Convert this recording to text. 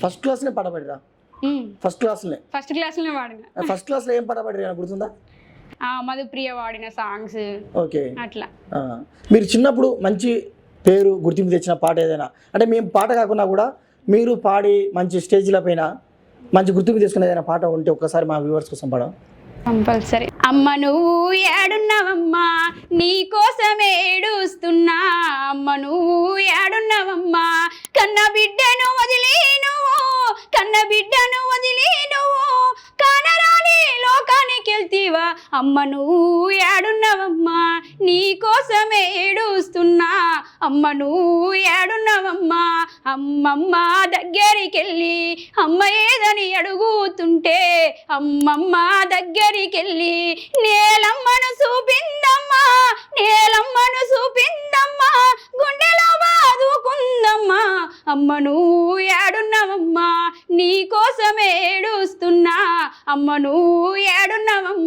First క్లాస్నే పాట పాడిరా first క్లాస్లే first క్లాస్లోనే వాడిన first క్లాస్లో ఏం పాట పాడిరా గుర్తుందా? ఆ, మధుప్రియ వాడిన సాంగ్స్ ఓకే. అట్లా. ఆ. మీరు చిన్నప్పుడు మంచి పేరు గుర్తింపు తెచ్చిన పాట ఏదైనా? అంటే మేము పాట కాకుండా కూడా మీరు పాడి మంచి స్టేజ్ల పైన మంచి గుర్తింపు తీసుకునే ఏదైనా పాట ఉంటే ఒక్కసారి మా వ్యూవర్స్ కోసం పాడ. కంపల్సరీ. అమ్మ నువ్వు ఏడున్నావమ్మా? నీ కోసం ఏడుస్తున్నా. అమ్మ నువ్వు బిడ్డను వదిలి నువ్వు కానరాని లోకానికి వెళ్తీవా. అమ్మ నువ్వు ఏడున్నవమ్మా. నీ కోసమే ఏడుస్తున్నా. అమ్మ నువ్వు ఏడున్నవమ్మా. అమ్మమ్మ దగ్గరికి వెళ్ళి అమ్మ ఏదని అడుగుతుంటే అమ్మమ్మ దగ్గరికి వెళ్ళి నేలమ్మను చూపిందమ్మా. నేలమ్మను చూపిందమ్మా. గుండెలో బాదుకుందమ్మా. అమ్మ నువ్వు ఏడున్నవమ్మా. నీ కోసం ఏడుస్తున్నా. అమ్మ నువ్వు ఏడున్నావమ్మ.